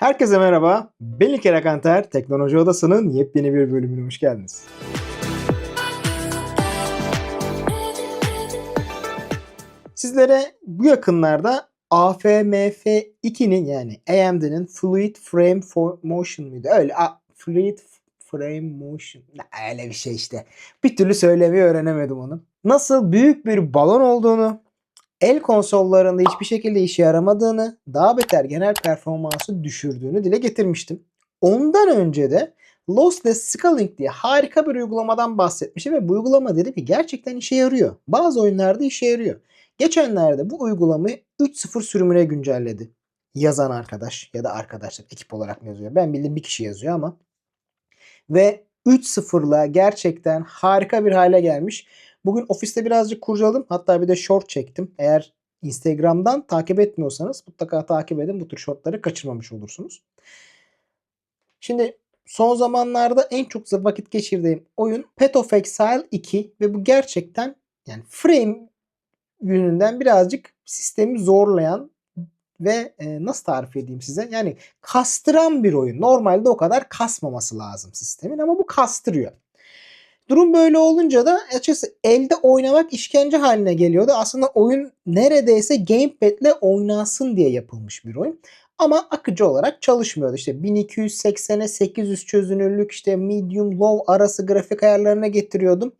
Herkese merhaba. Ben İlker Akanter. Teknoloji Odası'nın yepyeni bir bölümüne hoş geldiniz. Sizlere bu yakınlarda AFMF2'nin yani AMD'nin Fluid Frame for Motion muydu? Öyle a, Fluid Frame Motion. Öyle bir şey işte. Bir türlü söylemeyi öğrenemedim onu. Nasıl büyük bir balon olduğunu, el konsollarında hiçbir şekilde işe yaramadığını, daha beter genel performansı düşürdüğünü dile getirmiştim. Ondan önce de Lossless Scaling diye harika bir uygulamadan bahsetmiştim ve bu uygulama dedi ki gerçekten işe yarıyor. Bazı oyunlarda işe yarıyor. Geçenlerde bu uygulamayı 3.0 sürümüne güncelledi. Yazan arkadaş ya da arkadaşlar ekip olarak yazıyor. Ben bildiğim bir kişi yazıyor ama. Ve 3.0'la gerçekten harika bir hale gelmiş. Bugün ofiste birazcık kurcaladım. Hatta bir de short çektim. Eğer Instagram'dan takip etmiyorsanız mutlaka takip edin. Bu tür shortları kaçırmamış olursunuz. Şimdi son zamanlarda en çok vakit geçirdiğim oyun Path of Exile 2 ve bu gerçekten yani frame yönünden birazcık sistemi zorlayan ve e, nasıl tarif edeyim size? Yani kastıran bir oyun. Normalde o kadar kasmaması lazım sistemin ama bu kastırıyor. Durum böyle olunca da açıkçası elde oynamak işkence haline geliyordu. Aslında oyun neredeyse gamepad'le oynasın diye yapılmış bir oyun. Ama akıcı olarak çalışmıyordu. İşte 1280'e 800 çözünürlük işte medium low arası grafik ayarlarına getiriyordum.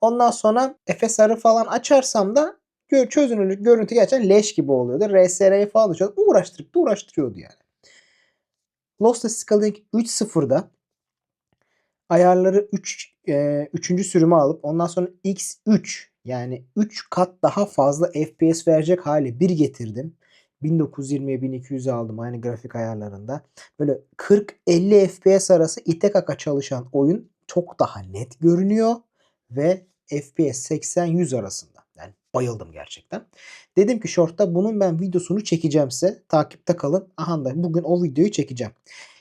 Ondan sonra FSR'ı falan açarsam da çözünürlük görüntü gerçekten leş gibi oluyordu. RSR'yi falan da uğraştırıp da uğraştırıyordu yani. Lossless Scaling 3.0'da ayarları 3 e, 3. sürümü alıp ondan sonra X3 yani 3 kat daha fazla FPS verecek hale bir getirdim. 1920'ye 1200 aldım aynı grafik ayarlarında. Böyle 40-50 FPS arası ite kaka çalışan oyun çok daha net görünüyor ve FPS 80-100 arasında. Yani bayıldım gerçekten. Dedim ki short'ta bunun ben videosunu çekeceğimse takipte kalın. Aha da bugün o videoyu çekeceğim.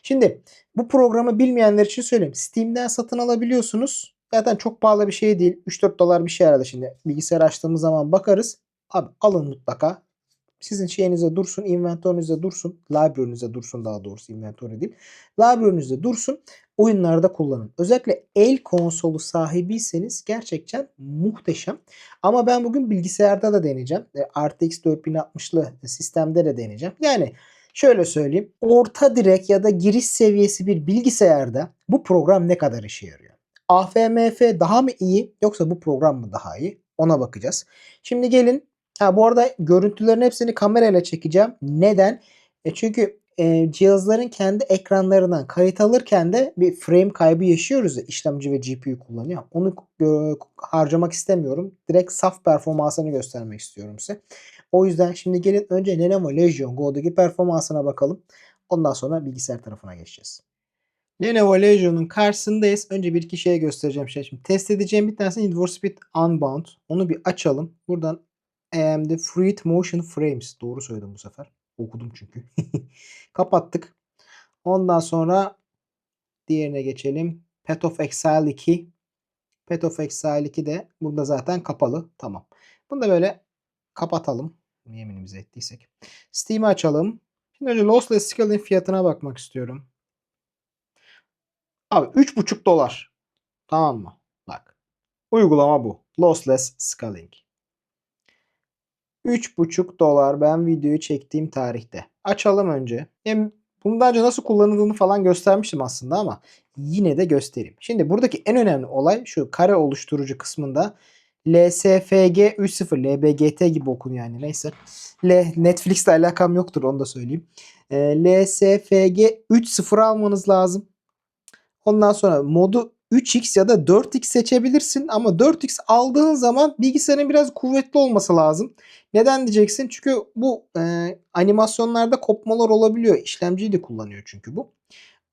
Şimdi bu programı bilmeyenler için söyleyeyim. Steam'den satın alabiliyorsunuz. Zaten çok pahalı bir şey değil. 3-4 dolar bir şey herhalde şimdi. Bilgisayar açtığımız zaman bakarız. Abi alın mutlaka. Sizin şeyinize dursun, inventörünüzde dursun. Library'nize dursun daha doğrusu inventörü değil. Library'nizde dursun. Oyunlarda kullanın. Özellikle el konsolu sahibiyseniz gerçekten muhteşem. Ama ben bugün bilgisayarda da deneyeceğim. E, RTX 4060'lı sistemde de deneyeceğim. Yani Şöyle söyleyeyim. Orta direk ya da giriş seviyesi bir bilgisayarda bu program ne kadar işe yarıyor? AFMF daha mı iyi yoksa bu program mı daha iyi? Ona bakacağız. Şimdi gelin. Ha bu arada görüntülerin hepsini kamerayla çekeceğim. Neden? E çünkü e, cihazların kendi ekranlarından kayıt alırken de bir frame kaybı yaşıyoruz ya işlemci ve GPU kullanıyor. Onu e, harcamak istemiyorum. Direkt saf performansını göstermek istiyorum size. O yüzden şimdi gelin önce Lenovo Legion Go'daki performansına bakalım. Ondan sonra bilgisayar tarafına geçeceğiz. Lenovo Legion'un karşısındayız. Önce bir iki şey göstereceğim. Şey. Şimdi test edeceğim bir tanesi Need for Speed Unbound. Onu bir açalım. Buradan AMD Fluid Motion Frames. Doğru söyledim bu sefer. Okudum çünkü. Kapattık. Ondan sonra diğerine geçelim. Path of Exile 2. Path of Exile 2 de burada zaten kapalı. Tamam. Bunu da böyle kapatalım. Yeminimizi ettiysek. Steam'i açalım. Şimdi önce Lossless Scaling fiyatına bakmak istiyorum. Abi 3,5 dolar. Tamam mı? Bak. Uygulama bu. Lossless Scaling. 3,5 dolar ben videoyu çektiğim tarihte. Açalım önce. Hem bundan önce nasıl kullanıldığını falan göstermiştim aslında ama yine de göstereyim. Şimdi buradaki en önemli olay şu kare oluşturucu kısmında LSFG 3.0 LBGT gibi okunuyor yani neyse. L Netflix'le alakam yoktur onu da söyleyeyim. E, LSFG 3.0 almanız lazım. Ondan sonra modu 3x ya da 4x seçebilirsin ama 4x aldığın zaman bilgisayarın biraz kuvvetli olması lazım. Neden diyeceksin? Çünkü bu e, animasyonlarda kopmalar olabiliyor. İşlemciyi de kullanıyor çünkü bu.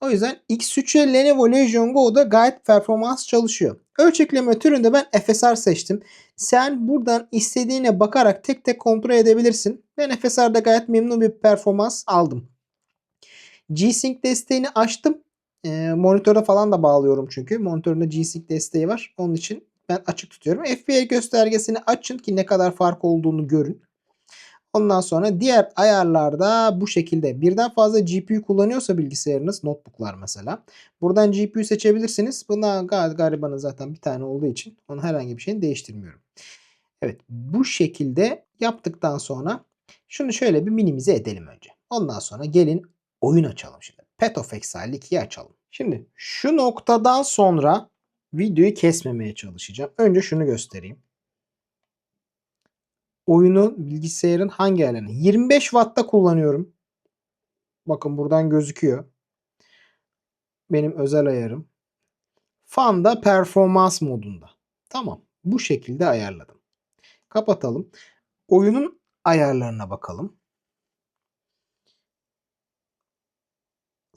O yüzden X3'e Lenovo Legion Go'da gayet performans çalışıyor. Ölçekleme türünde ben FSR seçtim. Sen buradan istediğine bakarak tek tek kontrol edebilirsin. Ben FSR'da gayet memnun bir performans aldım. G-Sync desteğini açtım. E, monitöre falan da bağlıyorum çünkü. Monitöründe G-Sync desteği var. Onun için ben açık tutuyorum. FPL göstergesini açın ki ne kadar fark olduğunu görün. Ondan sonra diğer ayarlarda bu şekilde birden fazla GPU kullanıyorsa bilgisayarınız notebooklar mesela. Buradan GPU seçebilirsiniz. Buna garibanın zaten bir tane olduğu için onun herhangi bir şeyini değiştirmiyorum. Evet bu şekilde yaptıktan sonra şunu şöyle bir minimize edelim önce. Ondan sonra gelin oyun açalım şimdi. Path of Exile 2'yi açalım. Şimdi şu noktadan sonra videoyu kesmemeye çalışacağım. Önce şunu göstereyim. Oyunu bilgisayarın hangi ayarlarını? 25 Watt'ta kullanıyorum. Bakın buradan gözüküyor. Benim özel ayarım. Fan'da performans modunda. Tamam. Bu şekilde ayarladım. Kapatalım. Oyunun ayarlarına bakalım.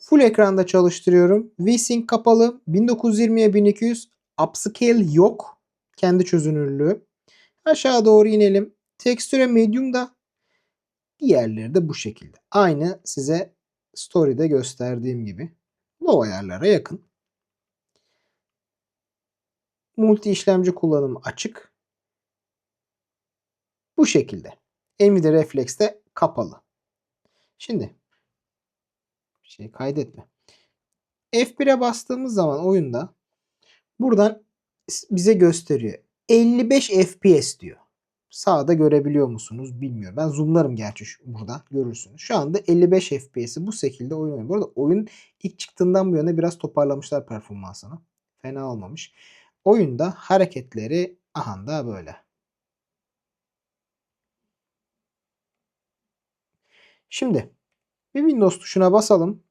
Full ekranda çalıştırıyorum. VSync kapalı. 1920'ye 1200. Upscale yok. Kendi çözünürlüğü. Aşağı doğru inelim. Tekstüre medium'da. Diğerleri de bu şekilde. Aynı size story'de gösterdiğim gibi. Low ayarlara yakın. Multi işlemci kullanımı açık. Bu şekilde. Nvidia Reflex de kapalı. Şimdi şey kaydetme. F1'e bastığımız zaman oyunda buradan bize gösteriyor. 55 FPS diyor. Sağda görebiliyor musunuz bilmiyorum. Ben zoomlarım gerçi burada görürsünüz. Şu anda 55 FPS'i bu şekilde oyun oynuyor. Bu arada oyun ilk çıktığından bu yana biraz toparlamışlar performansını. Fena olmamış. Oyunda hareketleri aha da böyle. Şimdi bir Windows tuşuna basalım.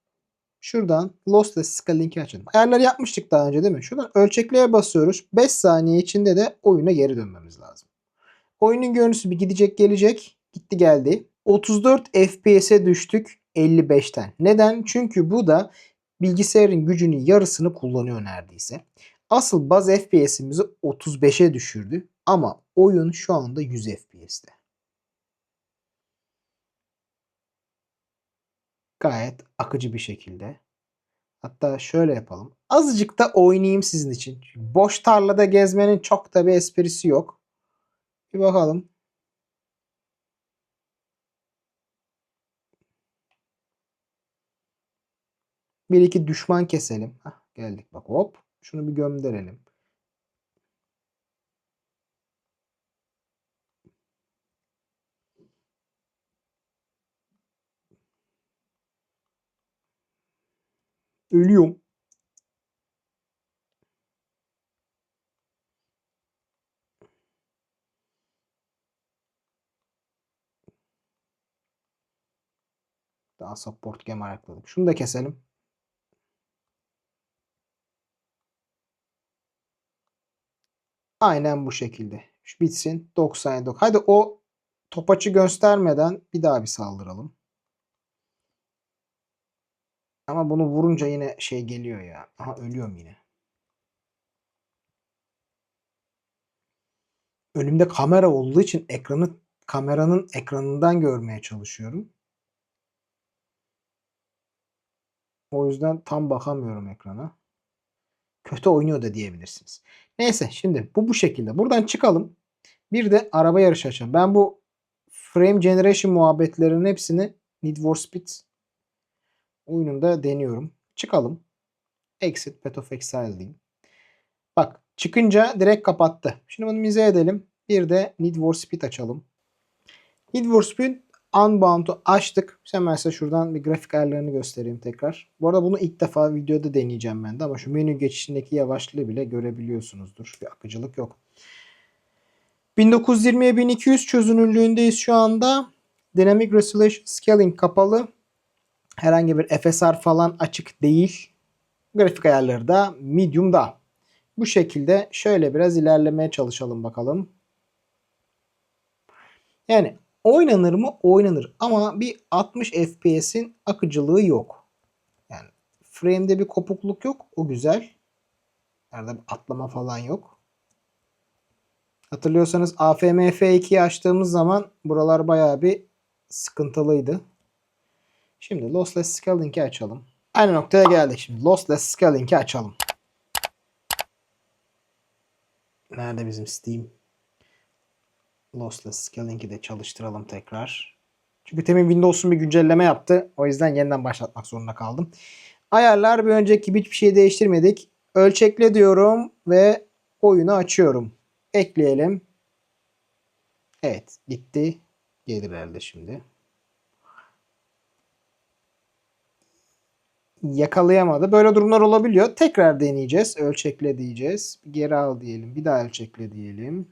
Şuradan Lossless Scaling'i açalım. Ayarları yapmıştık daha önce değil mi? Şuradan ölçekliğe basıyoruz. 5 saniye içinde de oyuna geri dönmemiz lazım. Oyunun görüntüsü bir gidecek gelecek. Gitti geldi. 34 FPS'e düştük 55'ten. Neden? Çünkü bu da bilgisayarın gücünün yarısını kullanıyor neredeyse. Asıl baz FPS'imizi 35'e düşürdü. Ama oyun şu anda 100 FPS'te. Gayet akıcı bir şekilde. Hatta şöyle yapalım. Azıcık da oynayayım sizin için. Çünkü boş tarlada gezmenin çok da bir esprisi yok. Bir bakalım. Bir iki düşman keselim. Hah, geldik bak hop. Şunu bir gönderelim. Ölüyorum. Daha support gem arakladım. Şunu da keselim. Aynen bu şekilde. Şu bitsin. 97. Hadi o topaçı göstermeden bir daha bir saldıralım. Ama bunu vurunca yine şey geliyor ya. Aha ölüyorum yine. Önümde kamera olduğu için ekranı kameranın ekranından görmeye çalışıyorum. O yüzden tam bakamıyorum ekrana. Kötü oynuyor da diyebilirsiniz. Neyse şimdi bu bu şekilde. Buradan çıkalım. Bir de araba yarışı açalım. Ben bu frame generation muhabbetlerinin hepsini Need for Speed oyununda deniyorum. Çıkalım. Exit Path of Exile diyeyim. Bak çıkınca direkt kapattı. Şimdi bunu mize edelim. Bir de Need for Speed açalım. Need for Speed Unbound'u açtık. Hemen size şuradan bir grafik ayarlarını göstereyim tekrar. Bu arada bunu ilk defa videoda deneyeceğim ben de ama şu menü geçişindeki yavaşlığı bile görebiliyorsunuzdur. Bir akıcılık yok. 1920'ye 1200 çözünürlüğündeyiz şu anda. Dynamic Resolution Scaling kapalı. Herhangi bir FSR falan açık değil. Grafik ayarları da medium'da. Bu şekilde şöyle biraz ilerlemeye çalışalım bakalım. Yani oynanır mı? Oynanır. Ama bir 60 FPS'in akıcılığı yok. Yani frame'de bir kopukluk yok. O güzel. Nerede bir atlama falan yok. Hatırlıyorsanız AFMF2'yi açtığımız zaman buralar bayağı bir sıkıntılıydı. Şimdi Lossless Scaling'i açalım. Aynı noktaya geldik şimdi. Lossless Scaling'i açalım. Nerede bizim Steam? Lossless Scaling'i de çalıştıralım tekrar. Çünkü temin Windows'un bir güncelleme yaptı. O yüzden yeniden başlatmak zorunda kaldım. Ayarlar bir önceki gibi hiçbir şey değiştirmedik. Ölçekle diyorum ve oyunu açıyorum. Ekleyelim. Evet gitti. Gelir herhalde şimdi. Yakalayamadı. Böyle durumlar olabiliyor. Tekrar deneyeceğiz. Ölçekle diyeceğiz. Geri al diyelim. Bir daha ölçekle diyelim.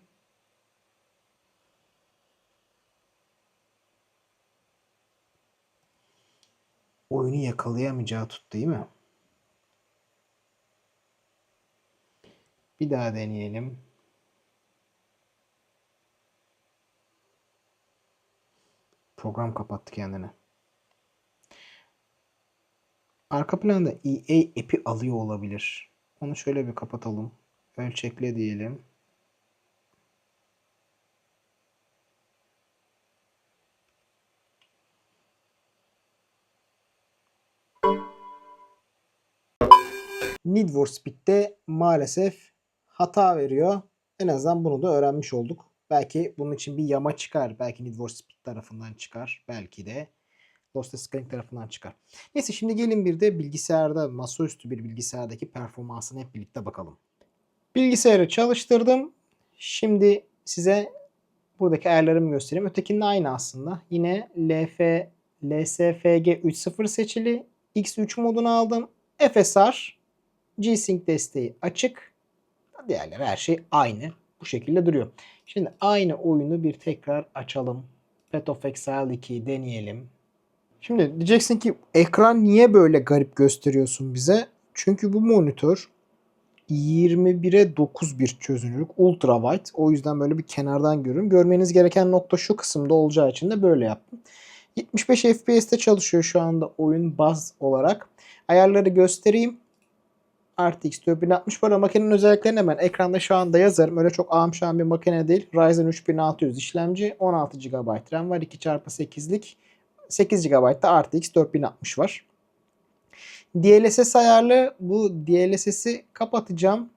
Oyunu yakalayamayacağı tut değil mi? Bir daha deneyelim. Program kapattı kendini. Arka planda EA app'i alıyor olabilir. Onu şöyle bir kapatalım. Ölçekle diyelim. Need for Speed'de maalesef hata veriyor. En azından bunu da öğrenmiş olduk. Belki bunun için bir yama çıkar. Belki Need for Speed tarafından çıkar. Belki de Lost Scaling tarafından çıkar. Neyse şimdi gelin bir de bilgisayarda, masaüstü bir bilgisayardaki performansını hep birlikte bakalım. Bilgisayarı çalıştırdım. Şimdi size buradaki ayarlarımı göstereyim. Ötekinin aynı aslında. Yine LF, LSFG 3.0 seçili. X3 modunu aldım. FSR, G-Sync desteği açık. Diğerleri her şey aynı. Bu şekilde duruyor. Şimdi aynı oyunu bir tekrar açalım. Path of Exile 2'yi deneyelim. Şimdi diyeceksin ki ekran niye böyle garip gösteriyorsun bize? Çünkü bu monitör 21'e 9 bir çözünürlük ultra wide. O yüzden böyle bir kenardan görüyorum. Görmeniz gereken nokta şu kısımda olacağı için de böyle yaptım. 75 FPS'te çalışıyor şu anda oyun baz olarak. Ayarları göstereyim. RTX 4060 para makinenin özelliklerini hemen ekranda şu anda yazarım. Öyle çok amşan bir makine değil. Ryzen 3600 işlemci, 16 GB RAM var. 2x8'lik. 8 GB da RTX 4060 var. DLSS ayarlı. Bu DLSS'i kapatacağım.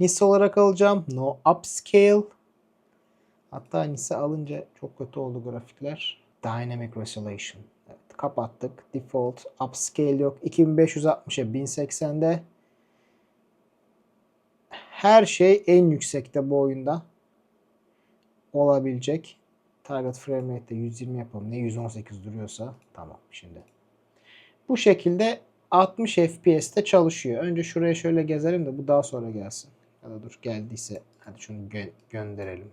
NIS olarak alacağım. No upscale. Hatta NIS'i alınca çok kötü oldu grafikler. Dynamic Resolution. Evet, kapattık. Default. Upscale yok. 2560'a 1080'de. Her şey en yüksekte bu oyunda. Olabilecek. Target frame rate de 120 yapalım. Ne 118 duruyorsa. Tamam şimdi. Bu şekilde 60 FPS'te çalışıyor. Önce şuraya şöyle gezelim de bu daha sonra gelsin. Ya da dur geldiyse hadi şunu gö- gönderelim.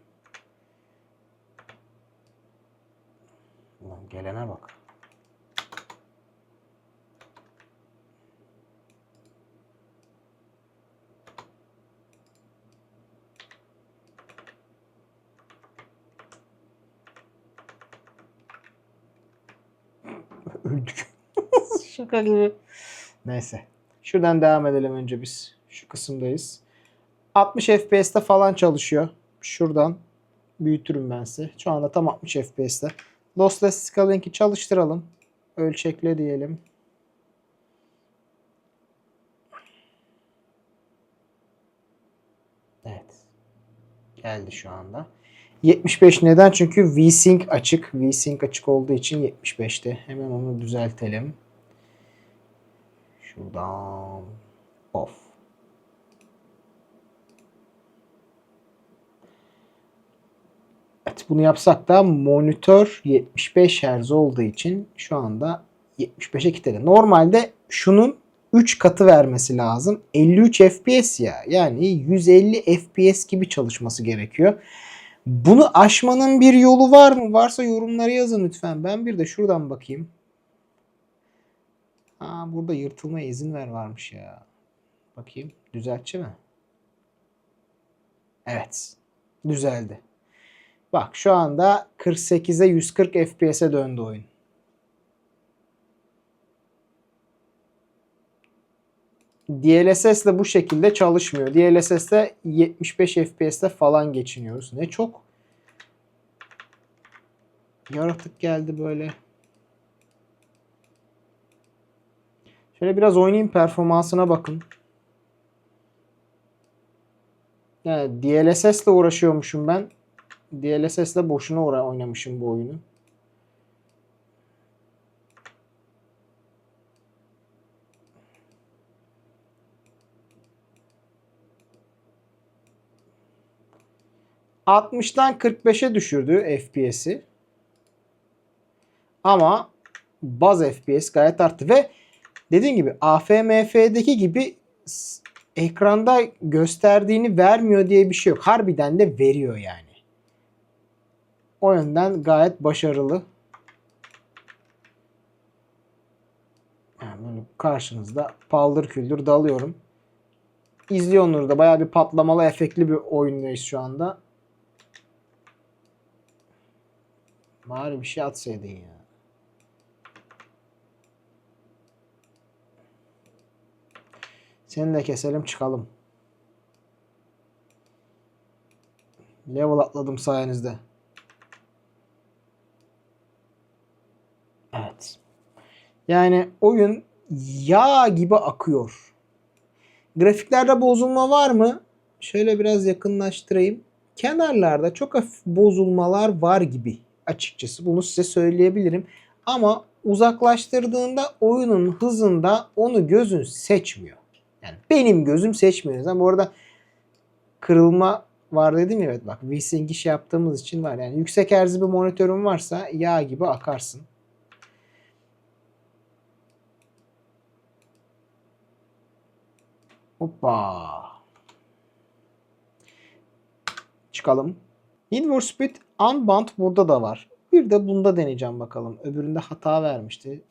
Ulan gelene bak. Şaka gibi. Neyse. Şuradan devam edelim önce biz. Şu kısımdayız. 60 FPS'te falan çalışıyor. Şuradan büyütürüm ben size. Şu anda tam 60 FPS'te. Lossless Scaling'i çalıştıralım. Ölçekle diyelim. Evet. Geldi şu anda. 75 neden? Çünkü VSync açık. VSync açık olduğu için 75'te. Hemen onu düzeltelim. Şuradan off. Evet bunu yapsak da monitör 75 Hz olduğu için şu anda 75'e kilitledi. Normalde şunun 3 katı vermesi lazım. 53 FPS ya. Yani 150 FPS gibi çalışması gerekiyor. Bunu aşmanın bir yolu var mı? Varsa yorumlara yazın lütfen. Ben bir de şuradan bakayım. Aa, burada yırtılmaya izin ver varmış ya. Bakayım. Düzeltçi mi? Evet. Düzeldi. Bak şu anda 48'e 140 FPS'e döndü oyun. DLSS ile bu şekilde çalışmıyor. DLSS ile 75 FPS'te falan geçiniyoruz. Ne çok yaratık geldi böyle. Şöyle biraz oynayayım performansına bakın. Yani DLSS ile uğraşıyormuşum ben. DLSS ile boşuna oynamışım bu oyunu. ...60'dan 45'e düşürdü FPS'i. Ama baz FPS gayet arttı ve dediğim gibi AFMF'deki gibi ekranda gösterdiğini vermiyor diye bir şey yok. Harbiden de veriyor yani. O yönden gayet başarılı. Yani karşınızda paldır küldür dalıyorum. İzliyorsunuz da bayağı bir patlamalı efektli bir oyundayız şu anda. Bari bir şey atsaydın ya. Seni de keselim çıkalım. Level atladım sayenizde. Evet. Yani oyun yağ gibi akıyor. Grafiklerde bozulma var mı? Şöyle biraz yakınlaştırayım. Kenarlarda çok hafif bozulmalar var gibi açıkçası. Bunu size söyleyebilirim. Ama uzaklaştırdığında oyunun hızında onu gözün seçmiyor. Yani benim gözüm seçmiyor. Yani bu arada kırılma var dedim ya evet bak VSync iş yaptığımız için var. Yani yüksek hertzli bir monitörün varsa yağ gibi akarsın. Hoppa. Çıkalım. Need for Speed Unbound burada da var. Bir de bunda deneyeceğim bakalım. Öbüründe hata vermişti.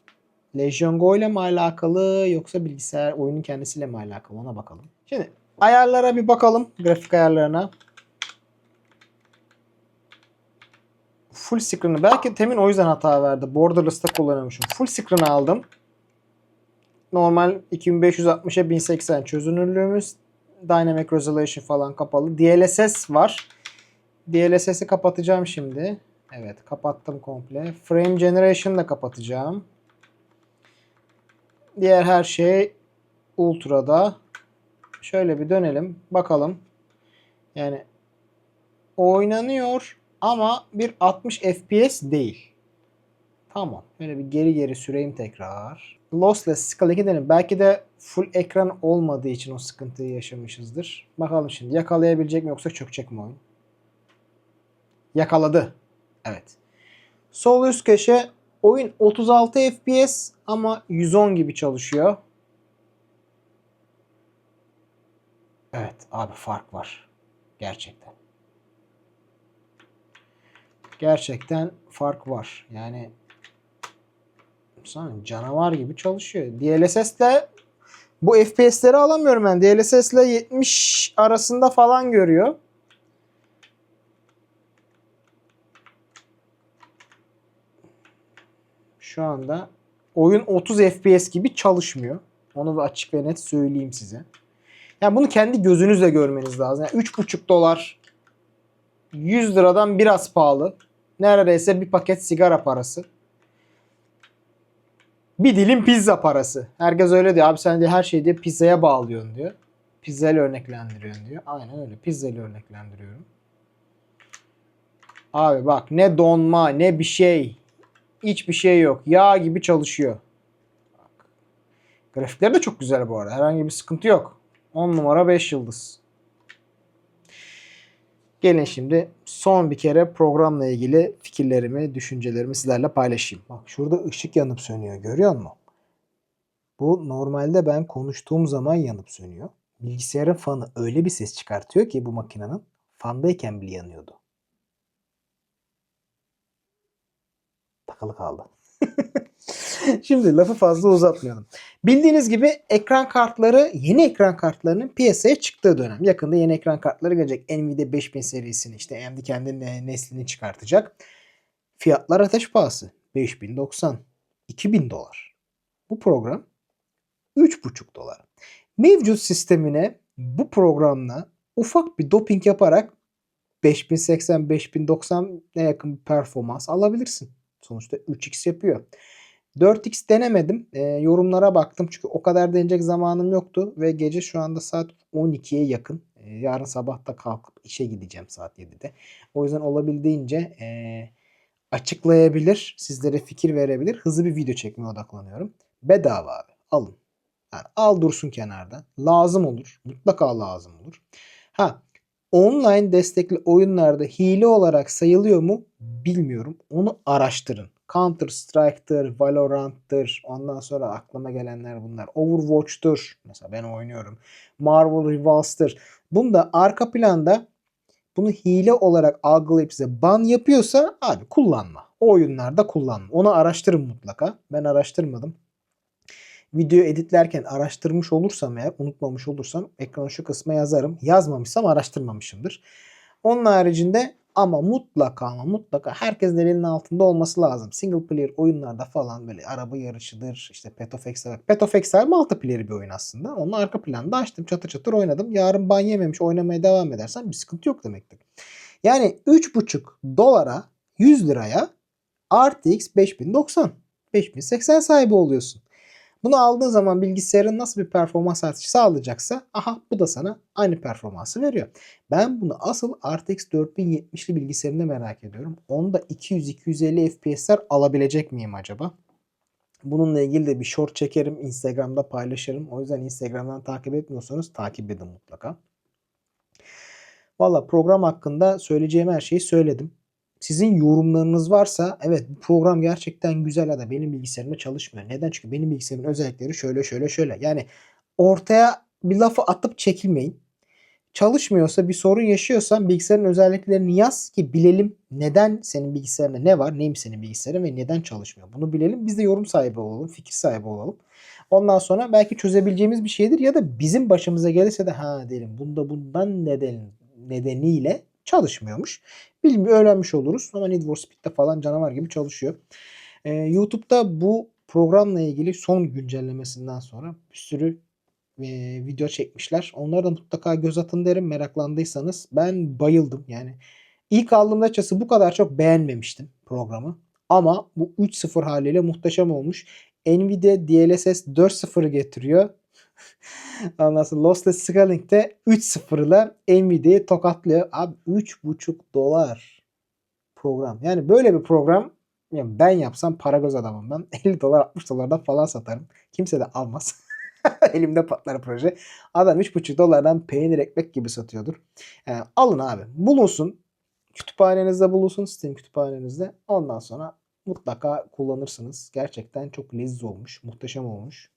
Legion Go ile mi alakalı yoksa bilgisayar oyunun kendisiyle mi alakalı ona bakalım. Şimdi ayarlara bir bakalım. Grafik ayarlarına. Full screen'ı. Belki temin o yüzden hata verdi. Borderless'ta kullanıyormuşum. Full screen'ı aldım. Normal 2560'a 1080 çözünürlüğümüz. Dynamic Resolution falan kapalı. DLSS var. DLSS'i kapatacağım şimdi. Evet kapattım komple. Frame Generation da kapatacağım. Diğer her şey Ultra'da. Şöyle bir dönelim. Bakalım. Yani oynanıyor ama bir 60 FPS değil. Tamam. Böyle bir geri geri süreyim tekrar. Lossless Scala 2 denelim. Belki de full ekran olmadığı için o sıkıntıyı yaşamışızdır. Bakalım şimdi yakalayabilecek mi yoksa çökecek mi oyun? Yakaladı. Evet. Sol üst köşe oyun 36 FPS ama 110 gibi çalışıyor. Evet abi fark var. Gerçekten. Gerçekten fark var. Yani sanki canavar gibi çalışıyor. DLSS ile bu FPS'leri alamıyorum ben. DLSS ile 70 arasında falan görüyor. Şu anda oyun 30 FPS gibi çalışmıyor. Onu açık ve net söyleyeyim size. Yani bunu kendi gözünüzle görmeniz lazım. Yani 3,5 dolar 100 liradan biraz pahalı. Neredeyse bir paket sigara parası. Bir dilim pizza parası. Herkes öyle diyor. Abi sen de her şeyi diye pizzaya bağlıyorsun diyor. Pizza ile örneklendiriyorsun diyor. Aynen öyle. Pizza ile örneklendiriyorum. Abi bak ne donma ne bir şey. Hiçbir şey yok. Yağ gibi çalışıyor. Bak. Grafikleri de çok güzel bu arada. Herhangi bir sıkıntı yok. 10 numara 5 yıldız. Gelin şimdi son bir kere programla ilgili fikirlerimi, düşüncelerimi sizlerle paylaşayım. Bak şurada ışık yanıp sönüyor görüyor musun? Bu normalde ben konuştuğum zaman yanıp sönüyor. Bilgisayarın fanı öyle bir ses çıkartıyor ki bu makinenin fandayken bile yanıyordu. Takılı kaldı. Şimdi lafı fazla uzatmayalım. Bildiğiniz gibi ekran kartları, yeni ekran kartlarının piyasaya çıktığı dönem. Yakında yeni ekran kartları gelecek. Nvidia 5000 serisini işte AMD kendi ne- neslini çıkartacak. Fiyatlar ateş pahası. 5090, 2000 dolar. Bu program 3,5 dolar. Mevcut sistemine bu programla ufak bir doping yaparak 5080, 5090 ne yakın bir performans alabilirsin. Sonuçta 3x yapıyor. 4x denemedim. E, yorumlara baktım çünkü o kadar deneyecek zamanım yoktu ve gece şu anda saat 12'ye yakın. E, yarın sabah da kalkıp işe gideceğim saat 7'de. O yüzden olabildiğince e, açıklayabilir, sizlere fikir verebilir. Hızlı bir video çekmeye odaklanıyorum. Bedava abi. Alın. Yani al dursun kenarda. Lazım olur. Mutlaka lazım olur. Ha online destekli oyunlarda hile olarak sayılıyor mu bilmiyorum. Onu araştırın. Counter Strike'tır, Valorant'tır. Ondan sonra aklıma gelenler bunlar. Overwatch'tur. Mesela ben oynuyorum. Marvel Rivals'tır. Bunda arka planda bunu hile olarak algılayıp size ban yapıyorsa abi kullanma. O oyunlarda kullanma. Onu araştırın mutlaka. Ben araştırmadım. Video editlerken araştırmış olursam eğer unutmamış olursam ekranın şu kısma yazarım. Yazmamışsam araştırmamışımdır. Onun haricinde ama mutlaka ama mutlaka herkesin elinin altında olması lazım. Single player oyunlarda falan böyle araba yarışıdır. işte Path of Exile. Path of Exile multiplayer bir oyun aslında. Onun arka planda açtım çatır çatır oynadım. Yarın ban yememiş oynamaya devam edersen bir sıkıntı yok demektir. Yani 3,5 dolara 100 liraya RTX 5090 5080 sahibi oluyorsun. Bunu aldığın zaman bilgisayarın nasıl bir performans artışı sağlayacaksa aha bu da sana aynı performansı veriyor. Ben bunu asıl RTX 4070'li bilgisayarında merak ediyorum. Onda 200-250 FPS'ler alabilecek miyim acaba? Bununla ilgili de bir short çekerim. Instagram'da paylaşırım. O yüzden Instagram'dan takip etmiyorsanız takip edin mutlaka. Valla program hakkında söyleyeceğim her şeyi söyledim. Sizin yorumlarınız varsa evet bu program gerçekten güzel ya da benim bilgisayarımda çalışmıyor. Neden? Çünkü benim bilgisayarımın özellikleri şöyle şöyle şöyle. Yani ortaya bir lafı atıp çekilmeyin. Çalışmıyorsa bir sorun yaşıyorsan bilgisayarın özelliklerini yaz ki bilelim neden senin bilgisayarında ne var, neymiş senin bilgisayarın ve neden çalışmıyor. Bunu bilelim. Biz de yorum sahibi olalım, fikir sahibi olalım. Ondan sonra belki çözebileceğimiz bir şeydir ya da bizim başımıza gelirse de ha derim bunda bundan neden nedeniyle çalışmıyormuş. Bilmiyor öğrenmiş oluruz ama Need for Speed'de falan canavar gibi çalışıyor. Ee, YouTube'da bu programla ilgili son güncellemesinden sonra bir sürü e, video çekmişler. Onlara da mutlaka göz atın derim meraklandıysanız. Ben bayıldım yani. İlk aldığımda açıkçası bu kadar çok beğenmemiştim programı. Ama bu 3.0 haliyle muhteşem olmuş. Nvidia DLSS 4.0'ı getiriyor. Ondan sonra Lossless Scaling'de 3.0 ile Nvidia'yı tokatlıyor. Abi 3.5 dolar program. Yani böyle bir program yani ben yapsam para göz adamım ben. 50 dolar 60 dolardan falan satarım. Kimse de almaz. Elimde patlar proje. Adam 3,5 dolardan peynir ekmek gibi satıyordur. Yani alın abi. Bulunsun. Kütüphanenizde bulunsun. Steam kütüphanenizde. Ondan sonra mutlaka kullanırsınız. Gerçekten çok leziz olmuş. Muhteşem olmuş.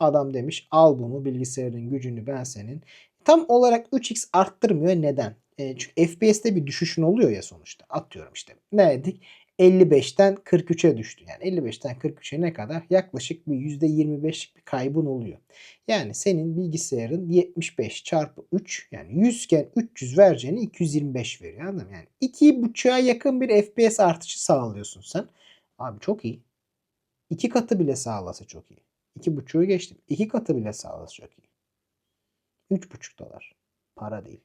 Adam demiş al bunu bilgisayarın gücünü ben senin. Tam olarak 3x arttırmıyor. Neden? E, çünkü FPS'te bir düşüşün oluyor ya sonuçta. Atıyorum işte. Ne dedik? 55'ten 43'e düştü. Yani 55'ten 43'e ne kadar? Yaklaşık bir %25'lik bir kaybın oluyor. Yani senin bilgisayarın 75 çarpı 3 yani 100 iken 300 vereceğini 225 veriyor. Anladın mı? Yani 2.5'a yakın bir FPS artışı sağlıyorsun sen. Abi çok iyi. İki katı bile sağlasa çok iyi. İki buçuğu geçtim. İki katı bile sağlasa çok iyi. Üç buçuk dolar. Para değil.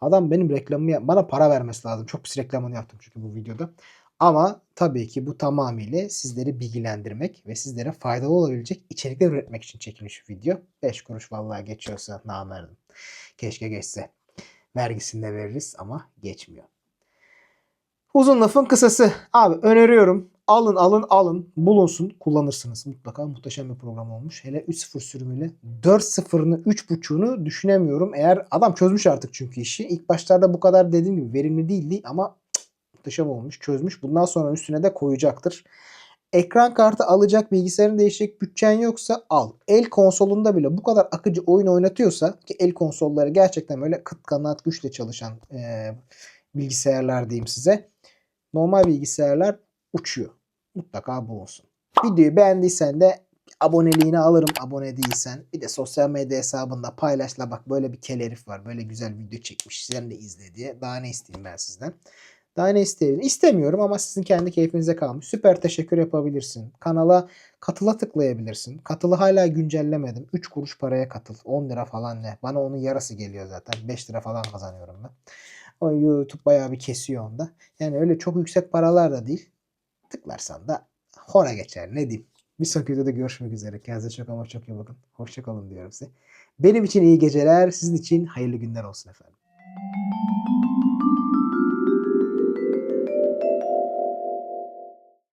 Adam benim reklamımı yap bana para vermesi lazım. Çok pis reklamını yaptım çünkü bu videoda. Ama tabii ki bu tamamıyla sizleri bilgilendirmek ve sizlere faydalı olabilecek içerikler üretmek için çekilmiş bir video. 5 kuruş vallahi geçiyorsa namerdim. Keşke geçse. Vergisini de veririz ama geçmiyor. Uzun lafın kısası. Abi öneriyorum. Alın alın alın. Bulunsun. Kullanırsınız mutlaka. Muhteşem bir program olmuş. Hele 3.0 sürümüyle 4.0'ını 3.5'unu düşünemiyorum. Eğer adam çözmüş artık çünkü işi. İlk başlarda bu kadar dediğim gibi verimli değildi ama muhteşem olmuş. Çözmüş. Bundan sonra üstüne de koyacaktır. Ekran kartı alacak bilgisayarın değişecek bütçen yoksa al. El konsolunda bile bu kadar akıcı oyun oynatıyorsa ki el konsolları gerçekten böyle kıt kanat güçle çalışan e, bilgisayarlar diyeyim size. Normal bilgisayarlar uçuyor. Mutlaka bulunsun. Videoyu beğendiysen de aboneliğini alırım abone değilsen. Bir de sosyal medya hesabında paylaşla bak böyle bir kel herif var. Böyle güzel video çekmiş. Sen de izle diye. Daha ne isteyeyim ben sizden. Daha ne isteyebilirim? İstemiyorum ama sizin kendi keyfinize kalmış. Süper teşekkür yapabilirsin. Kanala katıla tıklayabilirsin. Katılı hala güncellemedim. 3 kuruş paraya katıl. 10 lira falan ne? Bana onun yarısı geliyor zaten. 5 lira falan kazanıyorum ben. O YouTube bayağı bir kesiyor onda. Yani öyle çok yüksek paralar da değil. Tıklarsan da hora geçer ne diyeyim. Bir sonraki videoda görüşmek üzere. Kendinize çok ama çok iyi bakın. Hoşçakalın diyorum size. Benim için iyi geceler, sizin için hayırlı günler olsun efendim.